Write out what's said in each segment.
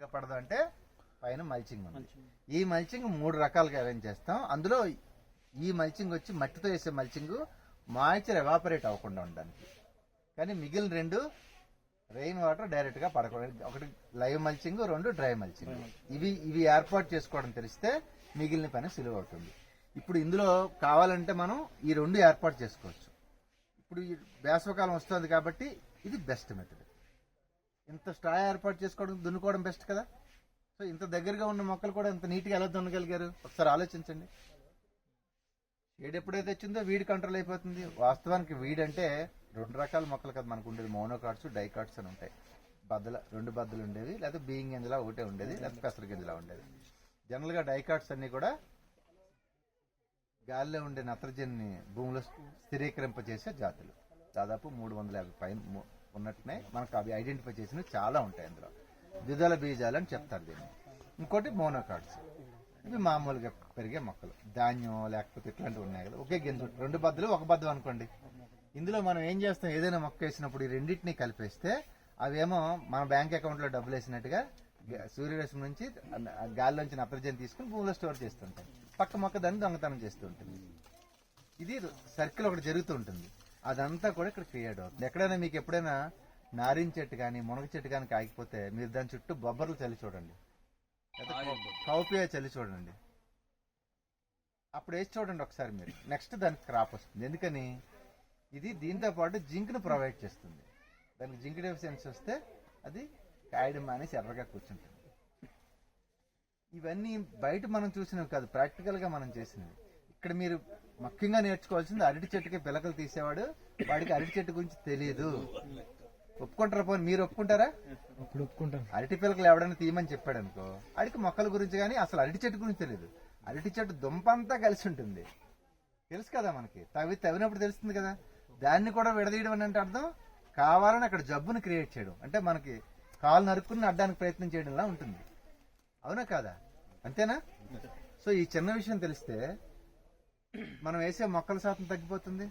గా పడదు అంటే పైన మల్చింగ్ ఉంది. ఈ మల్చింగ్ మూడు రకాలుగా అరేంజ్ చేస్తాం. అందులో ఈ మల్చింగ్ వచ్చి మట్టితో వేసే మల్చింగ్ మాయిచర్ ఎవాపరేట్ అవ్వకుండా ఉండడానికి. కానీ మిగిలిన రెండు రెయిన్ వాటర్ డైరెక్ట్గా పడకూడదు. ఒకటి లైవ్ మల్చింగ్ రెండు డ్రై మల్చింగ్ ఇవి ఇవి ఏర్పాటు చేసుకోవడం తెలిస్తే మిగిలిన పని సులువు అవుతుంది. ఇప్పుడు ఇందులో కావాలంటే మనం ఈ రెండు ఏర్పాటు చేసుకోవచ్చు. ఇప్పుడు ఈ వేసవకాలం వస్తుంది కాబట్టి ఇది బెస్ట్ మెథడ్ ఇంత స్ట్రా ఏర్పాటు చేసుకోవడం దున్నుకోవడం బెస్ట్ కదా. సో ఇంత దగ్గరగా ఉన్న మొక్కలు కూడా ఇంత నీట్గా ఎలా దున్నగలిగారు? ఒకసారి ఆలోచించండి. వీడు ఎప్పుడైతే వచ్చిందో వీడి కంట్రోల్ అయిపోతుంది. వాస్తవానికి వీడంటే రెండు రకాల మొక్కలు కదా మనకు ఉండేది. మోనోకాట్స్ డైకాట్స్ అని ఉంటాయి. బద్దల రెండు బద్దలు ఉండేవి. లేకపోతే బియ్యం గింజలా ఒకటే ఉండేది. లేకపోతే పెసర గింజలా ఉండేది. జనరల్గా డైకాట్స్ అన్నీ కూడా గాలిలో ఉండే నత్రజనిని భూమిలో స్థిరీకరింపజేసే జాతులు. దాదాపు మూడు వందల యాభై పైన ఉన్నట్టునే మనకు అవి ఐడెంటిఫై చేసినవి చాలా ఉంటాయి అందులో. ద్విదళ బీజాలు అని చెప్తారు దీన్ని. ఇంకోటి మోనోకాడ్స్ ఇవి మామూలుగా పెరిగే మొక్కలు. ధాన్యం లేకపోతే ఇట్లాంటివి ఉన్నాయి కదా. ఒకే గింజ రెండు బద్దలు ఒక బద్దం అనుకోండి. ఇందులో మనం ఏం చేస్తాం? ఏదైనా మొక్క వేసినప్పుడు ఈ రెండింటిని కలిపేస్తే అవేమో మన బ్యాంక్ అకౌంట్లో డబ్బులు వేసినట్టుగా సూర్యరశ్మి నుంచి గాలిలోంచి నత్రజని తీసుకుని భూమిలో స్టోర్ చేస్తుంటాయి పక్క మొక్క దాన్ని దొంగతనం చేస్తూ ఉంటుంది. ఇది సర్కిల్ ఒకటి జరుగుతూ ఉంటుంది. అదంతా కూడా ఇక్కడ క్రియేట్ అవుతుంది. ఎక్కడైనా మీకు ఎప్పుడైనా నారింజ చెట్టు కానీ మునగ చెట్టు కానీ కాయకపోతే మీరు దాని చుట్టూ బొబ్బర్లు చల్లి చూడండి. కౌపియా చల్లి చూడండి. అప్పుడు వేసి చూడండి ఒకసారి మీరు. నెక్స్ట్ దానికి క్రాప్ వస్తుంది. ఎందుకని? ఇది దీంతో పాటు జింక్ను ప్రొవైడ్ చేస్తుంది. దానికి జింక్ డెఫిషియన్సీ వస్తే అది కాయడం మానేసి ఎర్రగా కూర్చుంటుంది. ఇవన్నీ బయట మనం చూసినవి కాదు. ప్రాక్టికల్గా మనం చేసినవి. ఇక్కడ మీరు ముఖ్యంగా నేర్చుకోవాల్సింది అరటి చెట్టుకి పిలకలు తీసేవాడు. వాడికి అరటి చెట్టు గురించి తెలియదు ఒప్పుకుంటారా పోనీ? మీరు ఒప్పుకుంటారా? అప్పుడు ఒప్పుకుంటాం. అరటి పిలకలు ఎవడైనా తీయమని చెప్పాడు అనుకో అడికి మొక్కల గురించి కానీ అసలు అరటి చెట్టు గురించి తెలియదు అరటి చెట్టు దుంపంతా కలిసి ఉంటుంది. తెలుసు కదా మనకి. తవి తవ్వినప్పుడు తెలుస్తుంది కదా. దాన్ని కూడా విడదీయడం అని అంటే అర్థం? కావాలని అక్కడ జబ్బును క్రియేట్ చేయడం. అంటే మనకి కాలు నరుక్కుని అడ్డానికి ప్రయత్నం చేయడంలా ఉంటుంది. అవునా కాదా? అంతేనా? సో ఈ చిన్న విషయం తెలిస్తే మనం వేసే మొక్కల శాతం తగ్గిపోతుంది.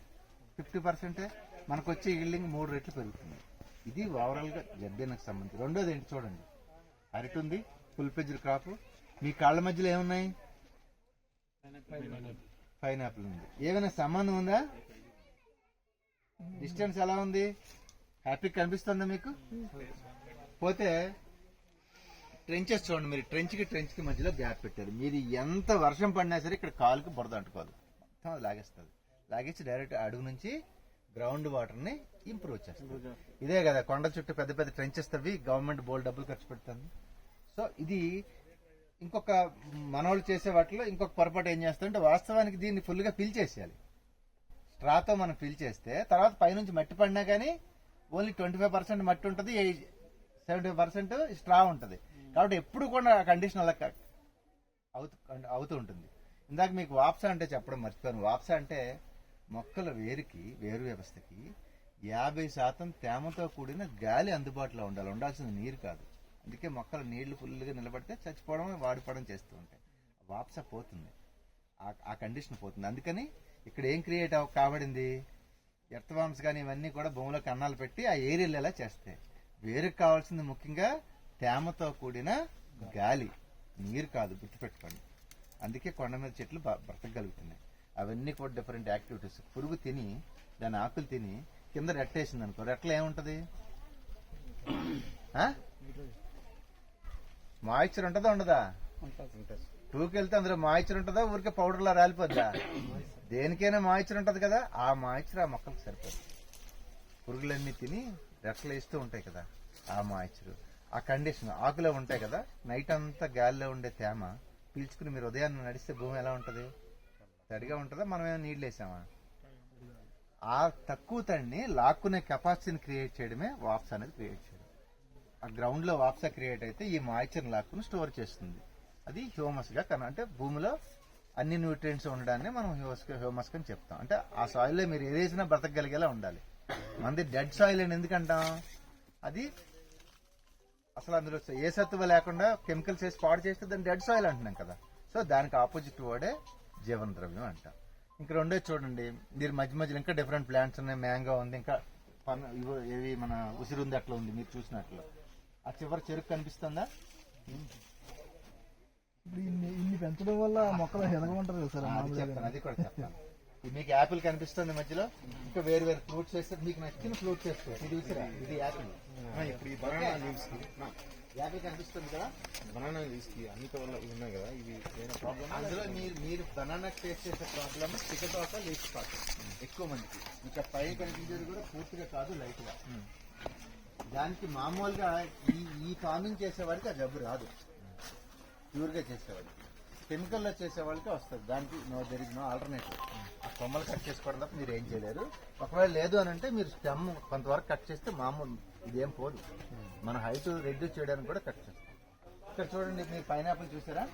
ఫిఫ్టీ పర్సెంటే మనకు వచ్చే ఈల్డింగ్ మూడు రెట్లు పెరుగుతుంది. ఇది ఓవరాల్గా జబ్బీనకు సంబంధించి. రెండోది ఏంటి చూడండి. అరటి ఉంది ఫుల్ పెజ్డ్ క్రాప్. మీ కాళ్ళ మధ్యలో ఏమున్నాయి? పైనాపిల్ ఉంది. ఏమైనా సంబంధం ఉందా? డిస్టెన్స్ ఎలా ఉంది? హ్యాపీ కనిపిస్తుందా మీకు? పోతే ట్రెంచెస్ చూడండి. మీరు ట్రెంచ్కి ట్రెంచ్కి మధ్యలో గ్యాప్ పెట్టారు. మీరు ఎంత వర్షం పడినా సరే ఇక్కడ కాలుకి బురద అంటుకోదు. మొత్తం అది లాగేస్తుంది. లాగేసి డైరెక్ట్ అడుగు నుంచి గ్రౌండ్ వాటర్ని ఇంప్రూవ్ చేస్తుంది. ఇదే కదా కొండ చుట్టూ పెద్ద పెద్ద ట్రెంచెస్ తవ్వి గవర్నమెంట్ బోల్ డబ్బులు ఖర్చు పెడుతుంది. సో ఇది ఇంకొక మనోళ్ళు చేసే వాటిలో ఇంకొక పొరపాటు ఏం చేస్తుంటే వాస్తవానికి దీన్ని ఫుల్గా ఫిల్ చేసేయాలి. స్ట్రాతో మనం ఫిల్ చేస్తే తర్వాత పైనుంచి మట్టి పడినా కానీ ఓన్లీ ట్వంటీ ఫైవ్ పర్సెంట్ మట్టి ఉంటుంది సెవెంటీ పర్సెంట్ స్ట్రా ఉంటుంది. కాబట్టి ఎప్పుడు కూడా ఆ కండిషన్ అలా అవుతూ అవుతూ ఉంటుంది. ఇందాక మీకు వాప్సా అంటే చెప్పడం మర్చిపోయాను. వాప్సా అంటే మొక్కల వేరుకి వేరు వ్యవస్థకి యాభై శాతం తేమతో కూడిన గాలి అందుబాటులో ఉండాలి. ఉండాల్సింది నీరు కాదు. అందుకే మొక్కలు నీళ్ళు ఫుల్గా నిలబడితే చచ్చిపోవడం వాడిపోవడం చేస్తూ ఉంటాయి. వాప్సా పోతుంది. ఆ- ఆ కండిషన్ పోతుంది. అందుకని ఇక్కడ ఏం క్రియేట్ అవ కాబడింది ఎర్త్వామ్స్ కానీ ఇవన్నీ కూడా భూమిలో కన్నాలు పెట్టి ఆ ఏరియాలు ఎలా చేస్తాయి. వేరుకు కావాల్సింది ముఖ్యంగా తేమతో కూడిన గాలి. నీరు కాదు గుర్తుపెట్టుకోండి. అందుకే కొండ మీద చెట్లు బ్రతకగలుగుతున్నాయి. అవన్నీ కూడా డిఫరెంట్ యాక్టివిటీస్ పురుగు తిని దాని ఆకులు తిని కింద రెట్టేసింది అనుకో రెట్టలు ఏముంటది? మాయిశ్చర్ ఉంటుందా ఉండదా? టూకి వెళ్తే అందులో మాయిచర్ ఉంటుందా ఊరికే పౌడర్లా రాలిపోద్దా? దేనికైనా మాయిచర్ ఉంటది కదా ఆ మాయిచర్ ఆ మొక్కలకు సరిపోదు. పురుగులన్నీ తిని రెట్టలు వేస్తూ ఉంటాయి కదా ఆ మాయిచరు ఆ కండిషన్ ఆకులో ఉంటాయి కదా నైట్ అంతా గాలిలో ఉండే తేమ పీల్చుకుని మీరు ఉదయాన్నే నడిస్తే భూమి ఎలా ఉంటుంది? తడిగా ఉంటుందా? మనం ఏమైనా నీళ్ళు వేసామా? ఆ తక్కువ తడిని లాక్కునే కెపాసిటీని క్రియేట్ చేయడమే వాప్స్ అనేది క్రియేట్ చేయడం. ఆ గ్రౌండ్లో వాప్సా క్రియేట్ అయితే ఈ మాయిచర్ లాక్కుని స్టోర్ చేస్తుంది. అది హ్యూమస్గా కన అంటే భూమిలో అన్ని న్యూట్రియంట్స్ ఉండడాన్ని మనం హ్యూమస్ హ్యూమస్ అని చెప్తాం. అంటే ఆ సాయిల్లో మీరు ఏదేసినా బ్రతకగలిగేలా ఉండాలి. మనది డెడ్ సాయిల్ అని ఎందుకంటాం? అది అసలు అందులో ఏ సత్తువ లేకుండా కెమికల్స్ వేసి పాడు చేస్తే దాన్ని డెడ్ సాయిల్ అంటున్నాం కదా. సో దానికి ఆపోజిట్ వర్డే జీవన ద్రవ్యం అంటాం. ఇంక రెండో చూడండి. మీరు మధ్య మధ్యలో ఇంకా డిఫరెంట్ ప్లాంట్స్ ఉన్నాయి. మ్యాంగో ఉంది. ఇంకా పన్ను ఇవి ఏవి మన ఉసిరి ఉంది అట్లా ఉంది. మీరు చూసినట్లు. ఆ చివరి చెరుకు కనిపిస్తుందా? ఇప్పుడు ఇన్ని పెంచడం వల్ల మొక్కలు ఎదగమంటారు కదా సార్ అది మామూలుగా చెప్తాను. అది కూడా చెప్తాను. మీకు యాపిల్ కనిపిస్తుంది మధ్యలో. ఇంకా వేరు వేరు ఫ్రూట్స్ వేస్తే మీకు నచ్చిన ఫ్రూట్స్ వేసుకోవచ్చు. ఇది చూసిరా? ఇది యాపిల్. ఇప్పుడు ఈ బనానా లీవ్స్ యాపిల్ కనిపిస్తుంది కదా? బనానా లీవ్స్కి అన్నిటి వల్ల ఇవి ఉన్నాయి కదా? ఇవి ఏమైనా ప్రాబ్లమ్ అందులో మీరు మీరు బనానా ఫేస్ చేసే ప్రాబ్లమ్ చికెన్ లీఫ్ స్పాట్ ఎక్కువ మందికి. ఇంకా పై కనిపించేది కూడా పూర్తిగా కాదు లైట్గా. దానికి మామూలుగా ఈ ఈ ఫార్మింగ్ చేసేవాడికి ఆ జబ్బు రాదు. ప్యూర్గా చేసేవాడికి కెమికల్లో చేసే వాళ్ళకి వస్తుంది. దానికి no there is no alternative కొమ్మలు కట్ చేసుకోవడం తప్ప మీరు ఏం చేయలేరు. ఒకవేళ లేదు అని అంటే మీరు స్టెమ్ కొంతవరకు కట్ చేస్తే మామూలు ఇదేం పోదు. మన హైట్ రెడ్యూస్ చేయడానికి కూడా కట్ చేస్తాం. ఇక్కడ చూడండి మీరు పైనాపిల్ చూసారా?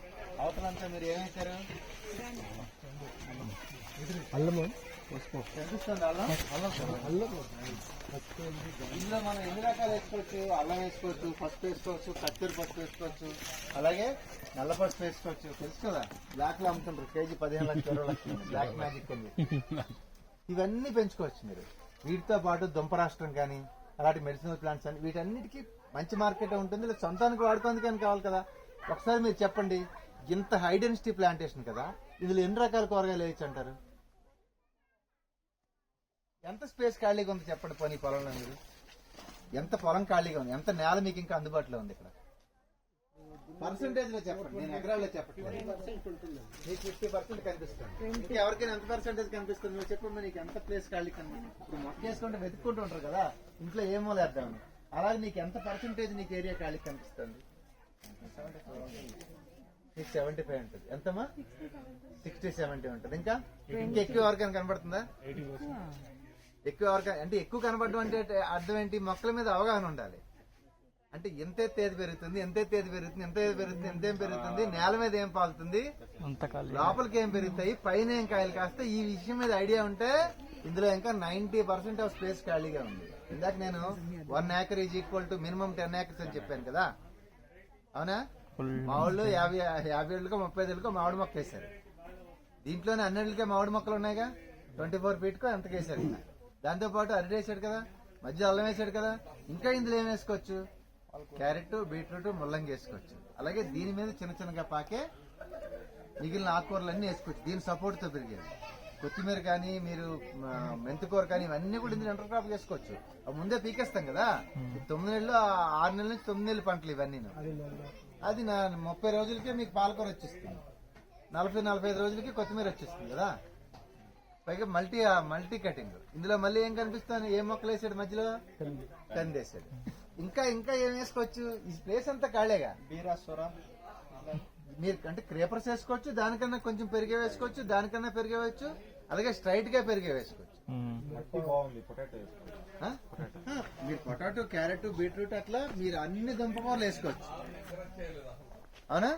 అవతలంతా మీరు ఏమేశారు అల్లము. అల్లం. అల్లం. ఇందులో మనం ఎన్ని రకాలు వేసుకోవచ్చు? అల్లం వేసుకోవచ్చు పసుపు వేసుకోవచ్చు కత్తెర పసుపు వేసుకోవచ్చు అలాగే నల్ల పసుపు వేసుకోవచ్చు. తెలుసు కదా? బ్లాక్లో అమ్ముతుంటారు కేజీ పదిహేను లక్షలు ఇరవై లక్షలు. బ్లాక్ మ్యాజిక్ ఉంది. ఇవన్నీ పెంచుకోవచ్చు మీరు. వీటితో పాటు దుంప రాష్ట్రం కానీ అలాంటి మెడిసినల్ ప్లాంట్స్ అని వీటన్నిటికీ మంచి మార్కెట్ ఉంటుంది. లేదా సొంతానికి వాడుకోవడానికి కానీ కావాలి కదా. ఒకసారి మీరు చెప్పండి ఇంత హై డెన్సిటీ ప్లాంటేషన్ కదా. ఇందులో ఎన్ని రకాల కూరగాయలు వేయచ్చు అంటారు? ఎంత స్పేస్ ఖాళీగా ఉంది చెప్పండి పోనీ పొలంలో మీరు? ఎంత పొలం ఖాళీగా ఉంది? ఎంత నేల మీకు ఇంకా అందుబాటులో ఉంది ఇక్కడ? పర్సంటేజ్లో చెప్పండి నేను ఎకరాల్లో చెప్పండి మీకు ఫిఫ్టీ పర్సెంట్ కనిపిస్తుంది. ఇంకా ఎవరికైనా ఎంత పర్సెంటేజ్ కనిపిస్తుంది? మీరు చెప్పండి నీకు ఎంత ప్లేస్ ఖాళీ కనిపిస్తుంది ఇప్పుడు మొక్క వేసుకుంటే వెతుక్కుంటూ ఉంటారు కదా ఇంట్లో ఏమో లేద్దామని అలాగే నీకు ఎంత పర్సెంటేజ్ నీకు ఏరియా ఖాళీ కనిపిస్తుంది? మీకు సెవెంటీ ఫైవ్ ఉంటుంది. ఎంతమ్మా? సిక్స్టీ సెవెంటీ ఉంటుంది. ఇంకా? ఇంకా ఎక్కువ ఎవరికైనా కనబడుతుందా? ఎక్కువ ఎవరికైనా అంటే ఎక్కువ కనబడడం అంటే అర్థం ఏంటి? మొక్కల మీద అవగాహన ఉండాలి. అంటే ఎంత ఏది పెరుగుతుంది ఎంత ఏది పెరుగుతుంది ఎంత పెరుగుతుంది ఎంత ఏం పెరుగుతుంది నేల మీద ఏం పాలుతుంది లోపలికి ఏం పెరుగుతాయి పైన ఏం కాయలు కాస్తే ఈ విషయం మీద ఐడియా ఉంటే ఇందులో ఇంకా నైన్టీ పర్సెంట్ ఆఫ్ స్పేస్ ఖాళీగా ఉంది. ఇందాక నేను one acre is equal to minimum ten acres అని చెప్పాను కదా. అవునా? మా యాభై యాభై ఏళ్ళకో ముప్పై ఏళ్ళకో మామిడి మొక్క వేశారు. దీంట్లోనే అన్నిటికే మామిడి మొక్కలు ఉన్నాయిగా? ట్వంటీ ఫోర్ ఫీట్ కో దాంతోపాటు దాంతో పాటు అరటి వేసాడు కదా మధ్య అల్లం వేసాడు కదా ఇంకా ఇందులో ఏం వేసుకోవచ్చు? క్యారెట్ బీట్రూట్ ముల్లంగి వేసుకోవచ్చు. అలాగే దీని మీద చిన్న చిన్నగా పాకే మిగిలిన ఆకుకూరలు వేసుకోవచ్చు. దీని సపోర్ట్తో పెరిగేది కొత్తిమీర కానీ మీరు మెంతికూర కానీ ఇవన్నీ కూడా ఇందులో ఇంటర్ క్రాప్ చేసుకోవచ్చు ముందే పీకేస్తాం కదా. తొమ్మిది నెలలు ఆరు నెలల నుంచి తొమ్మిది నెలలు పంటలు ఇవన్నీ అది నా ముప్పై రోజులకే మీకు పాలకూర వచ్చేస్తుంది. నలభై నలభై ఐదు రోజులకి కొత్తిమీర వచ్చేస్తుంది కదా. పైగా మల్టీ మల్టీ కటింగ్. ఇందులో మళ్ళీ ఏం కనిపిస్తాను ఏ మొక్కలు వేసాడు మధ్యలో? కందేశాడు. ఇంకా ఇంకా ఏం వేసుకోవచ్చు? ఈ ప్లేస్ అంతా ఖాళీగా? బీరాస్వర మీరు అంటే క్రేపర్స్ వేసుకోవచ్చు దానికన్నా కొంచెం పెరిగే వేసుకోవచ్చు దానికన్నా పెరిగే వేయచ్చు అలాగే స్ట్రైట్గా పెరిగే వేసుకోవచ్చు. మీరు పొటాటో క్యారెట్ బీట్రూట్ అట్లా మీరు అన్ని దుంపకూరలు వేసుకోవచ్చు. అవునా?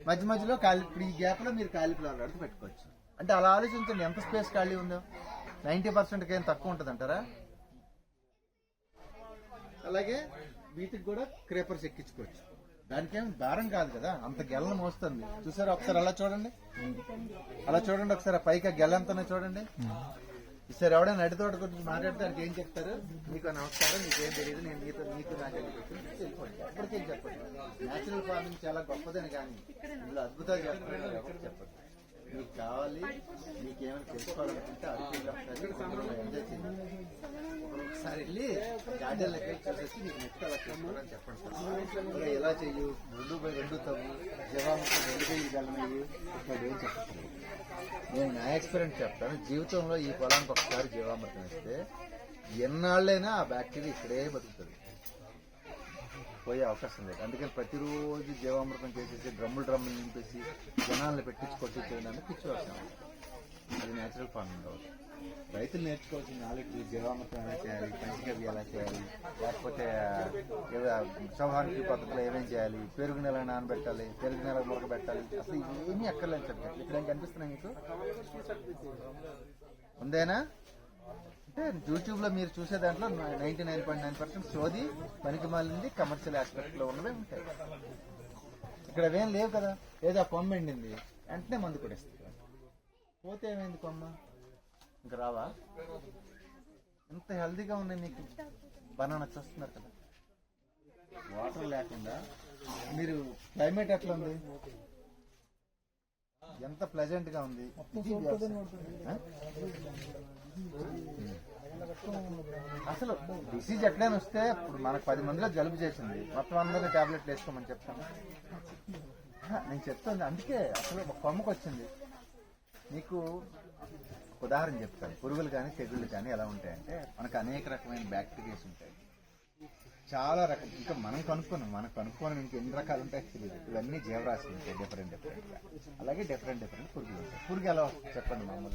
మధ్య మధ్యలో కాలి ఇప్పుడు ఈ గ్యాప్లో మీరు కాలీఫ్లవర్ అడుగు పెట్టుకోవచ్చు. అంటే అలా ఆలోచించండి. ఎంత స్పేస్ ఖాళీ ఉందో. నైన్టీ పర్సెంట్ ఏం తక్కువ ఉంటుంది అంటారా? అలాగే వీటికి కూడా క్రేపర్స్ ఎక్కించుకోవచ్చు. దానికేం భారం కాదు కదా. అంత గెల్లం మోస్తుంది. చూసారా ఒకసారి అలా చూడండి. అలా చూడండి ఒకసారి. ఆ పైకి ఆ గెల్లంతనే చూడండి. ఈసారి ఎవడైనా నడి గురించి మాట్లాడతానికి ఏం చెప్తారు? మీకు నమస్కారం మీకేం తెలియదు. నేను మీతో మీకు నాకు వెళ్ళిపోండి. ఎప్పటికేం చెప్పండి నేచురల్ ఫార్మింగ్ చాలా గొప్పదని కానీ ఇందులో అద్భుతాలు చెప్పండి చెప్పండి మీకు కావాలి మీకేమైనా తెలుసుకోవాలనుకుంటే అరకులో ఒకసారి ఎంజాయ్ చేయండి ఒకసారి వెళ్ళి గార్డెన్ లెక్క చూసేసి నీకు నెక్స్ట్ అలా చేసుకోవాలని చెప్పండి ఎలా చెయ్యు? రెండు బై రెండు తవ్వు. జవాముఖం రెండు బై గలనయ్యి ఇక్కడ ఏం చెప్తాను నేను నా ఎక్స్పీరియన్స్ చెప్తాను. జీవితంలో ఈ పొలానికి ఒకసారి జీవామృతం ఇస్తే ఎన్నాళ్ళైనా ఆ బ్యాక్టీరియా ఇక్కడే బతుకుతుంది. పోయే అవకాశం లేదు. అందుకని ప్రతిరోజు జీవామృతం చేసేసి డ్రమ్ములు డ్రమ్ములు నింపేసి జనాలను పెట్టించుకొచ్చి చేయడానికి పిచ్చి వర్షం. అది నేచురల్ ఫార్మింగ్ అవుతుంది రైతులు నేర్చుకోవాల్సిన నాలెడ్జ్ జీవామృతం ఎలా చేయాలి పంచగవి ఎలా చేయాలి లేకపోతే సంహానికి పద్ధతిలో ఏమేం చేయాలి పెరుగు నెల నానబెట్టాలి పెరుగు నెల మురగ పెట్టాలి అసలు ఏమీ అక్కర్లేని సబ్జెక్ట్ ఇక్కడ ఏం కనిపిస్తున్నాయి మీకు? ఉందేనా? యూట్యూబ్లో మీరు చూసే దాంట్లో ninety nine point nine percent సోది పనికి మాలింది కమర్షియల్ ఆస్పెక్ట్లో ఉన్నవే ఉంటాయి. ఇక్కడ అవేం లేవు కదా ఏదో ఆ కొమ్మ ఎండింది వెంటనే మందు కొడేస్తుంది పోతే ఏమైంది కొమ్మ? ఇంకా రావా? ఎంత హెల్దీగా ఉన్నాయి మీకు బనానా చూస్తున్నారు కదా. వాటర్ లేకుండా మీరు క్లైమేట్ ఎట్లా ఉంది? ఎంత ప్లెజెంట్గా ఉంది? అసలు డిసీజ్ ఎట్లయినా వస్తే ఇప్పుడు మనకు పది మందిలో జలుబు చేసింది. మొత్తం అందరినీ టాబ్లెట్లు వేసుకోమని చెప్తాను. నేను చెప్తాను. అందుకే అసలు ఒక కొమ్మకు వచ్చింది. నీకు ఉదాహరణ చెప్తాను. పురుగులు కానీ తెగుళ్ళు కానీ ఎలా ఉంటాయంటే మనకు అనేక రకమైన బ్యాక్టీరియాస్ ఉంటాయి. చాలా రకం ఇంకా మనం కనుక్కున్నాం మనం కనుక్కోవడం ఇంకా ఎన్ని రకాలు ఉంటాయో తెలియదు. ఇవన్నీ జీవరాశులు ఉంటాయి డిఫరెంట్ డిఫరెంట్ అలాగే డిఫరెంట్ డిఫరెంట్ పురుగులు ఉంటాయి. పురుగు ఎలా చెప్పండి మామూలుగా.